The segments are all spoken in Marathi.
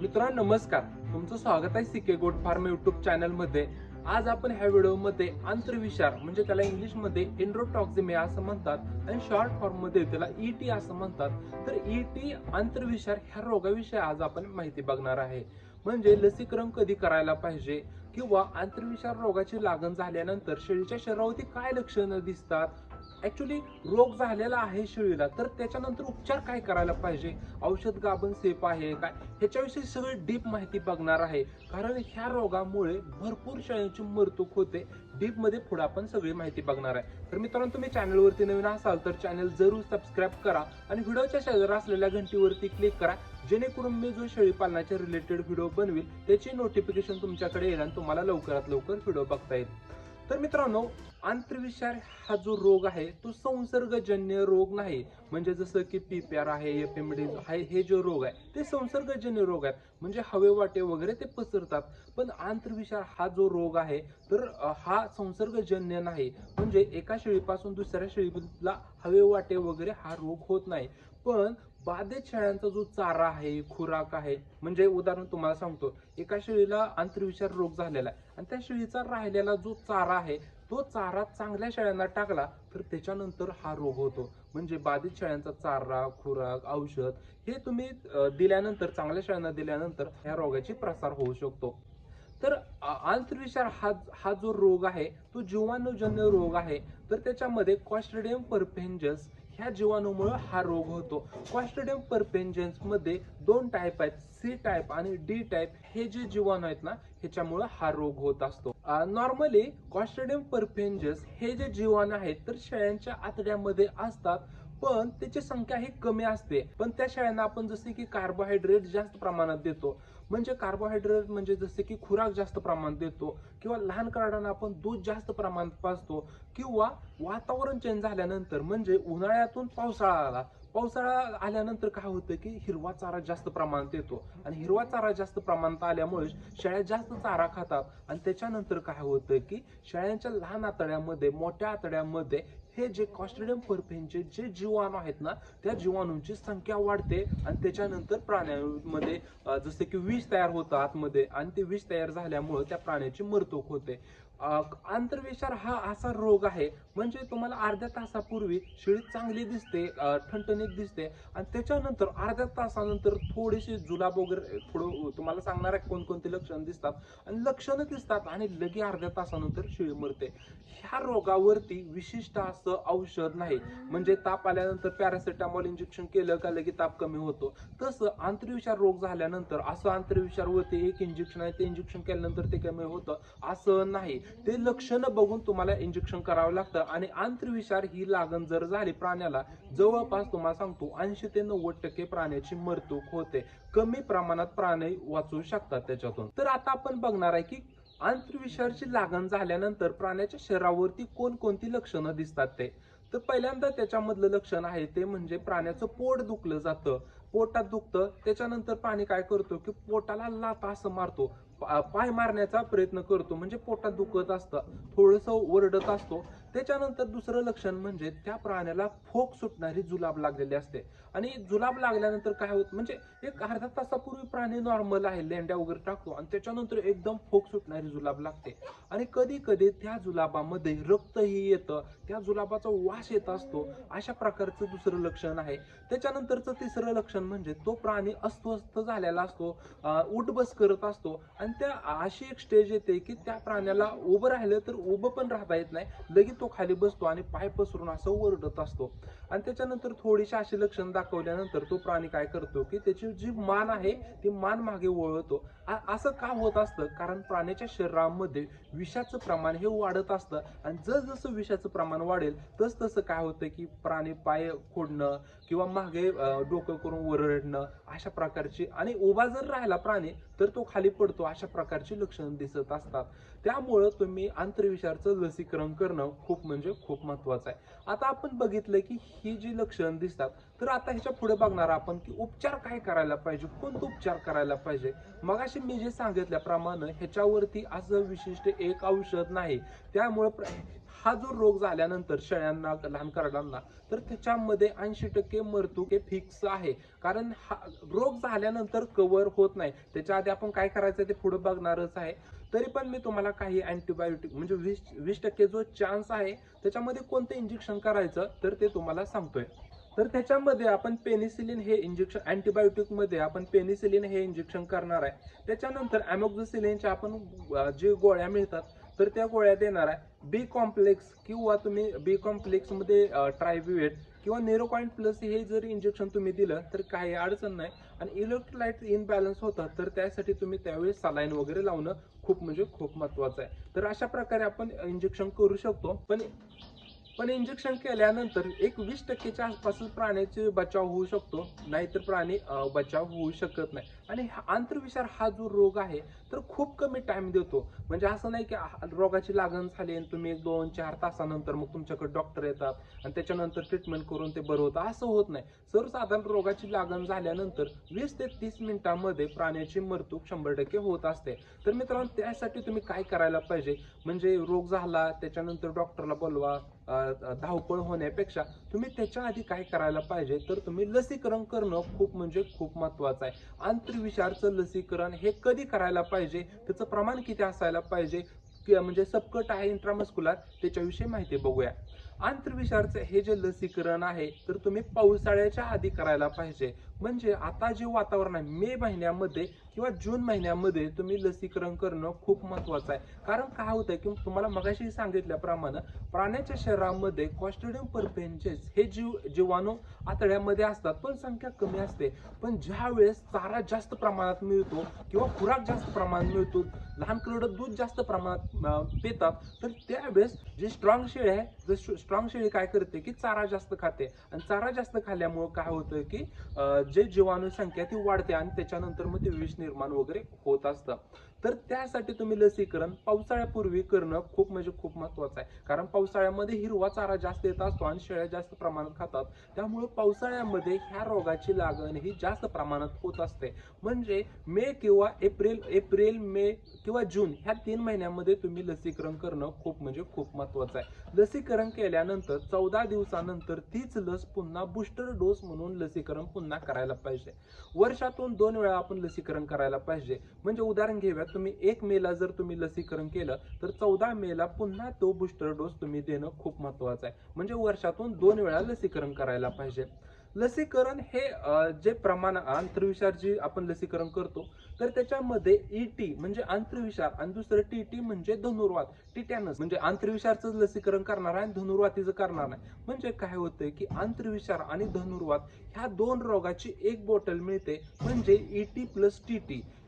मित्रांनो नमस्कार. तुमचं स्वागत आहे सिके गोट फार्म युट्यूब चॅनलमध्ये आज आपण ह्या व्हिडिओमध्ये आंतरविषार म्हणजे त्याला इंग्लिशमध्ये एन्ड्रोटॉक्झिमिया असं म्हणतात आणि शॉर्ट फॉर्ममध्ये त्याला ईटी असं म्हणतात. तर ईटी आंतरविषार ह्या रोगाविषयी आज आपण माहिती बघणार आहे. म्हणजे लसीकरण कधी करायला पाहिजे किंवा आंतरविषार रोगाची लागण झाल्यानंतर शेळीच्या शरीरावरती काय लक्षणं दिसतात? ॲक्च्युली रोग झालेला आहे शेळीला तर त्याच्यानंतर उपचार काय करायला पाहिजे? औषध गाभण सेफ आहे काय? ह्याच्याविषयी सगळी डीप माहिती बघणार आहे. कारण ह्या रोगामुळे भरपूर शेळ्यांची मृत्यू होते. डीपमध्ये पुढे आपण सगळी माहिती बघणार आहे. तर मित्रांनो तुम्ही चॅनलवरती नवीन असाल तर चॅनल जरूर सबस्क्राईब करा आणि व्हिडिओच्या शेजार असलेल्या घंटीवरती क्लिक करा. जेणेकरून मी जो शेळी पालनाचे रिलेटेड व्हिडिओ बनवेल त्याची नोटिफिकेशन तुमच्याकडे येईल आणि तुम्हाला लवकरात लवकर व्हिडिओ बघता येईल. तर मित्रांनो आंतरविषार हा जो रोग आहे तो संसर्गजन्य रोग नाही. म्हणजे जसं की पीपीआर आहे एपिमिडीज आहे हे जे रोग आहे ते संसर्गजन्य रोग आहेत. म्हणजे हवे वाटे वगैरे ते पसरतात. पण आंतरविषार हा जो रोग आहे तर हा संसर्गजन्य नाही. म्हणजे एका शेळीपासून दुसऱ्या शेळीला हवे वाटे वगैरे हा रोग होत नाही. पण बाधित शेळ्यांचा जो चारा आहे खुराक आहे म्हणजे उदाहरण तुम्हाला सांगतो एका शेळीला आंतरविचार रोग झालेला आहे. आणि त्या शेळीचा राहिलेला जो चारा आहे तो चारा चांगल्या शेळ्यांना टाकला तर त्याच्यानंतर हा रोग होतो. म्हणजे बाधित शेळ्यांचा चारा खुराक औषध हे तुम्ही दिल्यानंतर चांगल्या शेळ्यांना दिल्यानंतर ह्या रोगाची प्रसार होऊ शकतो. तर आंतरविचार हा हा जो रोग आहे तो जीवाणूजन्य रोग आहे तर त्याच्यामध्ये कॉस्ट्रेडियम परफेंजस ह्या जीवाणूमुळे हा रोग होतो. कॉस्टोडियम परपेंजन्समध्ये दोन टाईप आहेत सी टाईप आणि डी टाईप हे जे जीवाणू आहेत ना ह्याच्यामुळे हा रोग होत असतो. नॉर्मली कॉस्टोडियम परपेंजस हे जे जीवाणू आहेत तर शेळ्यांच्या आतड्यामध्ये असतात. पण त्याची संख्या ही कमी असते. पण त्या शेळ्यांना आपण जसे की कार्बोहायड्रेट जास्त प्रमाणात देतो. म्हणजे कार्बोहायड्रेट म्हणजे जसे की खुराक जास्त प्रमाणात देतो किंवा लहान कार्डांना आपण दूध जास्त प्रमाणात पाजतो किंवा वातावरण चेंज झाल्यानंतर म्हणजे उन्हाळ्यातून पावसाळा आला. पावसाळा आल्यानंतर काय होतं की हिरवा चारा जास्त प्रमाणात येतो. आणि हिरवा चारा जास्त प्रमाणात आल्यामुळे शेळ्या जास्त चारा खातात. आणि त्याच्यानंतर काय होतं की शेळ्यांच्या लहान आतड्यामध्ये मोठ्या आतड्यामध्ये हे जे कॉस्ट्रेडियम परफेनचे जे जीवाणू आहेत ना त्या जीवाणूंची संख्या वाढते आणि त्याच्यानंतर प्राण्यांमध्ये जसे की विष तयार होतं आतमध्ये आणि ते विष तयार झाल्यामुळे त्या प्राण्याची मरतोक होते. आंतरविचार हा असा रोग आहे. म्हणजे तुम्हाला अर्ध्या तासापूर्वी शेळी चांगली दिसते ठणठणीत दिसते आणि त्याच्यानंतर अर्ध्या तासानंतर थोडीशी जुलाब वगैरे थोडं तुम्हाला सांगणार आहे कोणकोणते लक्षण दिसतात आणि लक्षणं दिसतात आणि लगे अर्ध्या तासानंतर शेळी मरते. ह्या रोगावरती विशिष्ट असं औषध नाही. म्हणजे ताप आल्यानंतर पॅरासिटामॉल इंजेक्शन केलं का लगे ताप कमी होतो. तसं आंतरविषार रोग झाल्यानंतर असं आंतरविषारवरती एक इंजेक्शन आहे ते इंजेक्शन केल्यानंतर ते कमी होतं असं नाही. ते लक्षणं बघून तुम्हाला इंजेक्शन करावं लागतं. आणि आंतरविषार ही लागण जर झाली प्राण्याला जवळपास तुम्हाला सांगतो ऐंशी ते नव्वद टक्के प्राण्याची मरतूक होते. कमी प्रमाणात प्राणी वाचू शकतात त्याच्यातून. तर आता आपण बघणार आहे की आंतरविषारची लागण झाल्यानंतर प्राण्याच्या शरीरावरती कोणकोणती लक्षणं दिसतात ते? तर पहिल्यांदा त्याच्यामधलं लक्षण आहे ते म्हणजे प्राण्याचं पोट दुखलं जातं. पोटात दुखतं त्याच्यानंतर पाणी काय करतो की पोटाला लात असं मारतो. पाय मारण्याचा प्रयत्न करतो. म्हणजे पोटात दुखत असतं थोडस ओरडत असतो. त्याच्यानंतर दुसरं लक्षण म्हणजे त्या प्राण्याला फोक सुटणारी जुलाब लागलेली असते. आणि जुलाब लागल्यानंतर काय होत म्हणजे एक अर्धा तासापूर्वी प्राणी नॉर्मल आहे लेंड्या वगैरे टाकतो आणि त्याच्यानंतर एकदम फोक सुटणारी जुलाब लागते. आणि कधी कधी त्या जुलाबामध्ये रक्तही येतं त्या जुलाबाचा वास येत असतो. अशा प्रकारचं दुसरं लक्षण आहे. त्याच्यानंतरचं तिसरं लक्षण म्हणजे तो प्राणी अस्वस्थ झालेला असतो उठबस करत असतो. आणि त्या अशी एक स्टेज येते की त्या प्राण्याला उभं राहिलं तर उभं पण राहता येत नाही. लगेच तो खाली बसतो आणि पाय पसरून असं ओरडत असतो. आणि त्याच्यानंतर थोडीशी अशी लक्षण दाखवल्यानंतर तो प्राणी काय करतो की त्याची जी मान आहे ती मान मागे वळवतो असं का होत असतं कारण प्राण्याच्या शरीरामध्ये विषाचं प्रमाण हे वाढत असतं. आणि जसजसं विषाचं प्रमाण वाढेल तस तसं काय होतं की प्राणी पाय खोडणं किंवा मागे डोकं करून ओरडणं अशा प्रकारची आणि उभा जर राहिला प्राणी तर तो खाली पडतो अशा प्रकारची लक्षणं दिसत असतात. त्यामुळं तुम्ही आंतरविषारचं लसीकरण करणं खूप म्हणजे खूप महत्वाचं आहे. आता आपण बघितलं की ही जी लक्षणं दिसतात तर आता ह्याच्या पुढे बघणार आपण की उपचार काय करायला पाहिजे कोणतं उपचार करायला पाहिजे? मगाशी मी जे सांगितल्याप्रमाणे ह्याच्यावरती असं विशिष्ट एक औषध नाही. त्यामुळे हा जो रोग झाल्यानंतर शेळ्यांना लहान करडांना तर त्याच्यामध्ये ऐंशी टक्के मरतुके हे फिक्स आहे. कारण हा रोग झाल्यानंतर कव्हर होत नाही. त्याच्या आधी आपण काय करायचं ते पुढे बघणारच आहे. तरी पण मी तुम्हाला काही अँटीबायोटिक म्हणजे वीस वीस टक्के जो चान्स आहे त्याच्यामध्ये कोणतं इंजेक्शन करायचं तर ते तुम्हाला सांगतोय. तर त्याच्यामध्ये आपण पेनिसिलिन हे इंजेक्शन अँटीबायोटिकमध्ये आपण पेनिसिलिन हे इंजेक्शन करणार आहे. त्याच्यानंतर अमोक्झिसिलिनच्या आपण जे गोळ्या मिळतात तर त्या गोळ्या देणार आहे. बी कॉम्प्लेक्स किंवा तुम्ही बी कॉम्प्लेक्समध्ये ट्रायव्युएट ट्रायब्युएट किंवा नेरोकॉइन प्लस हे जर इंजेक्शन तुम्ही दिलं तर काही अडचण नाही. आणि इलेक्ट्रोलाइट इनबॅलन्स होतात तर त्यासाठी तुम्ही त्यावेळेस सलाईन वगैरे लावणं खूप म्हणजे खूप महत्वाचं आहे. तर अशा प्रकारे आपण इंजेक्शन करू शकतो. पण पण इंजेक्शन केल्यानंतर एक वीस टक्केच्या आसपासच प्राण्याचे बचाव होऊ शकतो. नाहीतर प्राणी बचाव होऊ शकत नाही. आणि हा हा जो रोग आहे तर खूप कमी टाइम देतो. म्हणजे असं नाही की रोगाची लागण झाली आणि तुम्ही एक दोन चार तासानंतर मग तुमच्याकडे डॉक्टर येतात आणि त्याच्यानंतर ट्रीटमेंट करून ते बरं होतं. असं होत नाही. सर्वसाधारण रोगाची लागण झाल्यानंतर वीस ते तीस मिनिटांमध्ये प्राण्याची मृत्यू शंभर टक्के होत असते. तर मित्रांनो त्यासाठी तुम्ही काय करायला पाहिजे? म्हणजे रोग झाला त्याच्यानंतर डॉक्टरला बोलवा धावपळ होण्यापेक्षा तुम्ही त्याच्या आधी काय करायला पाहिजे? तर तुम्ही लसीकरण करणं खूप म्हणजे खूप महत्वाचं आहे. आंतरविषारचं लसीकरण हे कधी करायला पाहिजे? त्याचं प्रमाण किती असायला पाहिजे? म्हणजे सबकट आहे इंट्रामस्कुलर त्याच्याविषयी माहिती बघूया. आंतरविषारचं हे जे लसीकरण आहे तर तुम्ही पावसाळ्याच्या आधी करायला पाहिजे. म्हणजे आता जे वातावरण आहे मे महिन्यामध्ये किंवा जून महिन्यामध्ये तुम्ही लसीकरण करणं खूप महत्वाचं आहे. कारण काय होतं की तुम्हाला मगाशी सांगितल्याप्रमाणे प्राण्याच्या शरीरामध्ये कॉस्टोडियम परपेंचेस हे जीव जीवाणू आतड्यामध्ये असतात पण संख्या कमी असते. पण ज्या वेळेस चारा जास्त प्रमाणात मिळतो किंवा खुराक जास्त प्रमाणात मिळतो लहान करडं दूध जास्त प्रमाणात पितात तर त्यावेळेस जे स्ट्रॉंग शेळी आहे जे स्ट्रॉंग शेळी काय करते की चारा जास्त खाते. आणि चारा जास्त खाल्ल्यामुळे काय होतं की जे जीवाणू संख्या ती वाढते आणि त्याच्यानंतर मग ते विष निर्माण वगैरे होत असतं. तर त्यासाठी तुम्ही लसीकरण पावसाळ्यापूर्वी करणं खूप म्हणजे खूप महत्वाचं आहे. कारण पावसाळ्यामध्ये हिरवा चारा जास्त येत असतो आणि शेळ्या जास्त प्रमाणात खातात. त्यामुळे पावसाळ्यामध्ये ह्या रोगाची लागण ही जास्त प्रमाणात होत असते. म्हणजे मे किंवा एप्रिल एप्रिल मे किंवा जून ह्या तीन महिन्यामध्ये तुम्ही लसीकरण करणं खूप म्हणजे खूप महत्वाचं आहे. लसीकरण केल्यानंतर चौदा दिवसानंतर तीच लस पुन्हा बुस्टर डोस म्हणून लसीकरण पुन्हा करायला पाहिजे. वर्षातून दोन वेळा आपण लसीकरण करायला पाहिजे. म्हणजे उदाहरण घेऊया तुम्ही एक मेला जर तुम्ही लसीकरण केलं तर चौदा मेला पुन्हा तो बुस्टर डोस तुम्ही देणं खूप महत्वाचं आहे. म्हणजे वर्षातून दोन वेळा लसीकरण करायला पाहिजे. लसीकरण हे जे प्रमाण आंतरविषार जी आपण लसीकरण करतो तर त्याच्यामध्ये ईटी म्हणजे आंतरविषार आणि दुसरं टीटी म्हणजे धनुर्वात. टिटॅनस म्हणजे आंतरविषारचं लसीकरण करणार आहे आणि धनुर्वातीचं करणार नाही. म्हणजे काय होतंय की आंतरविषार आणि धनुर्वात ह्या दोन रोगाची एक बॉटल मिळते म्हणजे ET plus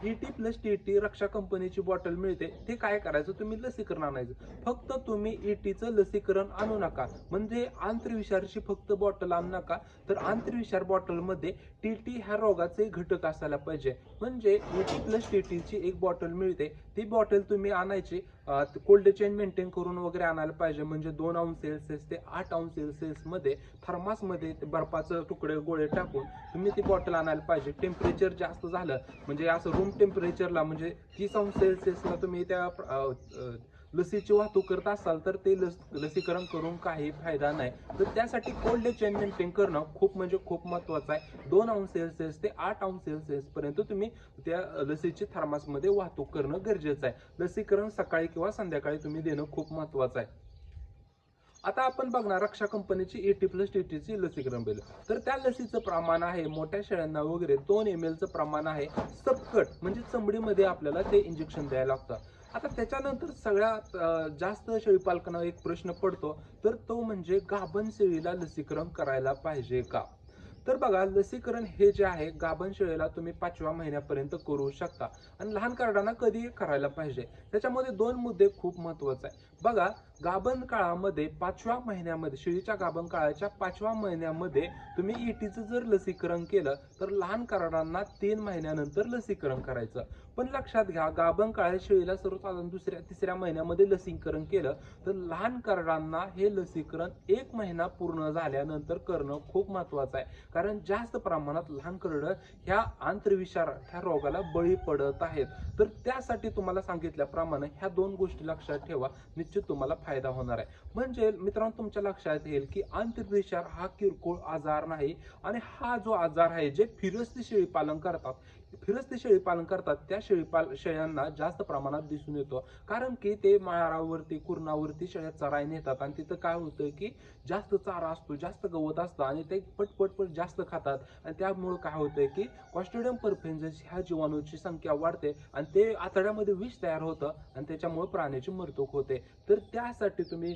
E T plus T T Raksha कंपनीची बॉटल मिळते. ते काय करायचं? तुम्ही लसीकरण आणायचं. फक्त तुम्ही ईटीचं लसीकरण आणू नका. म्हणजे आंतरविषारची फक्त बॉटल आणू नका. तर आंतरविषार बॉटलमध्ये टीटी ह्या रोगाचे घटक असायला पाहिजे. म्हणजे ईटी प्लस टीटीची एक बॉटल मिळते. ती बॉटल तुम्ही आणायची. कोल्ड चेन मेंटेन करून वगैरे आणायला पाहिजे. म्हणजे दोन अंश सेल्सिअस ते आठ अंश सेल्सिअसमध्ये थर्मासमध्ये बर्फाचं तुकडे गोळे टाकून तुम्ही ती बॉटल आणायला पाहिजे. टेम्परेचर जास्त झालं. म्हणजे असं रूम टेम्परेचरला म्हणजे तीस अंश सेल्सिअसला तुम्ही त्या लसीची वाहतूक करत असाल तर ते लस लसीकरण करून काही फायदा नाही. तर त्यासाठी कोल्ड चेन मेंटेन करणं खूप म्हणजे खूप महत्वाचं आहे. दोन अंश सेल्सिअस ते आठ अंश सेल्सिअस पर्यंत तुम्ही त्या लसीची थर्मासमध्ये वाहतूक करणं गरजेचं आहे. लसीकरण सकाळी किंवा संध्याकाळी तुम्ही देणं खूप महत्वाचं आहे. आता आपण बघणार रक्षा कंपनीची एटी प्लस टीटीची लसीकरण बिल. तर त्या लसीचं प्रमाण आहे मोठ्या शेळ्यांना वगैरे दोन एम एलचं प्रमाण आहे सबकट म्हणजे चमडीमध्ये आपल्याला ते इंजेक्शन द्यायला लागतं. आता त्याच्यानंतर सगळ्यात जास्त शेळीपालकांना एक प्रश्न पडतो तर तो म्हणजे गाभण शेळीला लसीकरण करायला पाहिजे का? तर बघा लसीकरण हे जे आहे गाभण शेळीला तुम्ही पाचव्या महिन्यापर्यंत करू शकता. आणि लहान कार्डांना कधी करायला पाहिजे. त्याच्यामध्ये दोन मुद्दे खूप महत्त्वाचे आहे बघा गाभण काळामध्ये पाचव्या महिन्यामध्ये शेळीच्या गाभण काळाच्या पाचव्या महिन्यामध्ये तुम्ही ईटीचं जर लसीकरण केलं तर लहान कार्डांना तीन महिन्यानंतर लसीकरण करायचं. पण लक्षात घ्या गाभण काळात शेळीला सर्वसाधारण दुसऱ्या तिसऱ्या महिन्यामध्ये लसीकरण केलं तर लहान कार्डांना हे लसीकरण एक महिना पूर्ण झाल्यानंतर करणं खूप महत्वाचं आहे. कारण जास्त प्रमाणात लहान करडं ह्या आंतरविषार ह्या रोगाला बळी पडत आहेत. तर त्यासाठी तुम्हाला सांगितल्याप्रमाणे ह्या दोन गोष्टी लक्षात ठेवा. निश्चित तुम्हाला फायदा होणार आहे. म्हणजे मित्रांनो तुमच्या लक्षात येईल की अंतर्विचार हा किरकोळ आजार नाही आणि हा जो आजार आहे जे फिरस्ती शेळी पालन करतात फिरस्ती शेळीपालन करतात. त्या शेळीपाल शेळ्यांना जास्त प्रमाणात दिसून येतो. कारण की ते माळावरती कुरणावरती शेळ्या चराय नेतात. आणि तिथं काय होतं की जास्त चारा असतो जास्त गवत असतं आणि ते पटपट पट जास्त खातात. आणि त्यामुळं काय होतं की कॉस्टोडियम परफेन्झन्स ह्या जीवाणूची संख्या वाढते आणि ते आतड्यामध्ये विष तयार होतं आणि त्याच्यामुळे प्राण्याची मृत्यू होते. तर त्यासाठी तुम्ही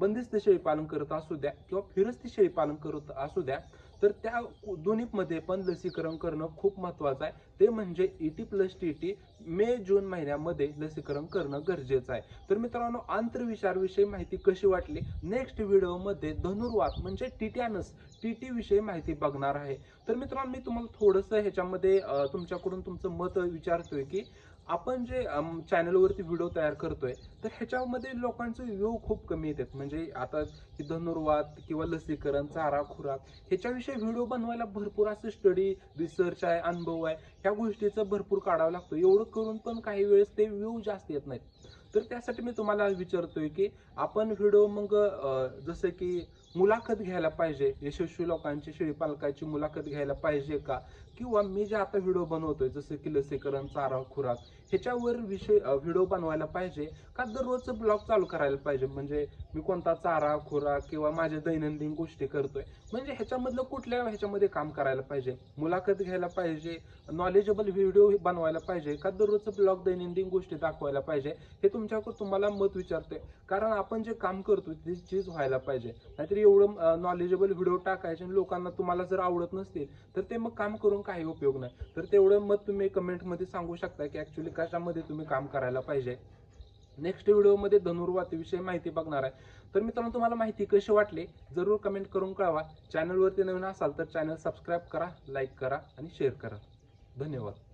बंदिस्त शेळीपालन करत असू द्या किंवा फिरस्ती शेळीपालन करत असू द्या तर त्या दोन्हीमध्ये पण लसीकरण करणं खूप महत्वाचं आहे. ते म्हणजे ईटी प्लस टी टी मे जून महिन्यामध्ये लसीकरण करणं गरजेचं आहे. तर मित्रांनो आंतरविषारविषयी माहिती कशी वाटली? नेक्स्ट व्हिडिओमध्ये धनुर्वात म्हणजे टिटॅनस टी टी विषयी माहिती बघणार आहे. तर मित्रांनो मी तुम्हाला थोडंसं ह्याच्यामध्ये तुमच्याकडून तुमचं मत विचारतोय की आपण जे चॅनलवरती व्हिडिओ तयार करतोय तर ह्याच्यामध्ये लोकांचे व्ह्यू खूप कमी येतात. म्हणजे आता धनुर्वाद किंवा लसीकरण चारा खुराक ह्याच्याविषयी व्हिडिओ बनवायला भरपूर असं स्टडी रिसर्च आहे अनुभव आहे. ह्या गोष्टीचं भरपूर काढावं लागतो. एवढं करून पण काही वेळेस ते व्ह्यू जास्त येत नाहीत. तर त्यासाठी मी तुम्हाला विचारतोय की आपण व्हिडिओ मग जसं की मुलाखत घ्यायला पाहिजे यशस्वी लोकांची शेळी पालकाची मुलाखत घ्यायला पाहिजे का? किंवा मी जे आता व्हिडिओ बनवतोय जसं की लसीकरण चारा खुराक ह्याच्यावर विषय व्हिडिओ बनवायला पाहिजे का दररोजचं ब्लॉग चालू करायला पाहिजे? म्हणजे मी कोणता चारा खुराक किंवा माझ्या दैनंदिन गोष्टी करतोय म्हणजे ह्याच्यामधलं कुठल्या ह्याच्यामध्ये काम करायला पाहिजे? मुलाखत घ्यायला पाहिजे नॉलेजेबल व्हिडिओ बनवायला पाहिजे का दररोजचं ब्लॉग दैनंदिन गोष्टी दाखवायला पाहिजे? हे तुमच्याकडून तुम्हाला मत विचारतोय. कारण आपण जे काम करतोय ती चीज व्हायला पाहिजे. नाहीतर एवढं नॉलेजेबल व्हिडिओ टाकायचे आणि लोकांना तुम्हाला जर आवडत नसतील तर ते मग काम करून काही उपयोग नाही. तर तेवढं मत तुम्ही कमेंटमध्ये सांगू शकता की ॲक्च्युली कशामध्ये तुम्ही काम करायला पाहिजे. नेक्स्ट व्हिडिओमध्ये धनुर्वातीविषयी माहिती बघणार आहे. तर मित्रांनो तुम्हाला माहिती कशी वाटली? जरूर कमेंट करून कळवा. चॅनलवरती नवीन असाल तर चॅनल सबस्क्राईब करा लाईक करा आणि शेअर करा. धन्यवाद.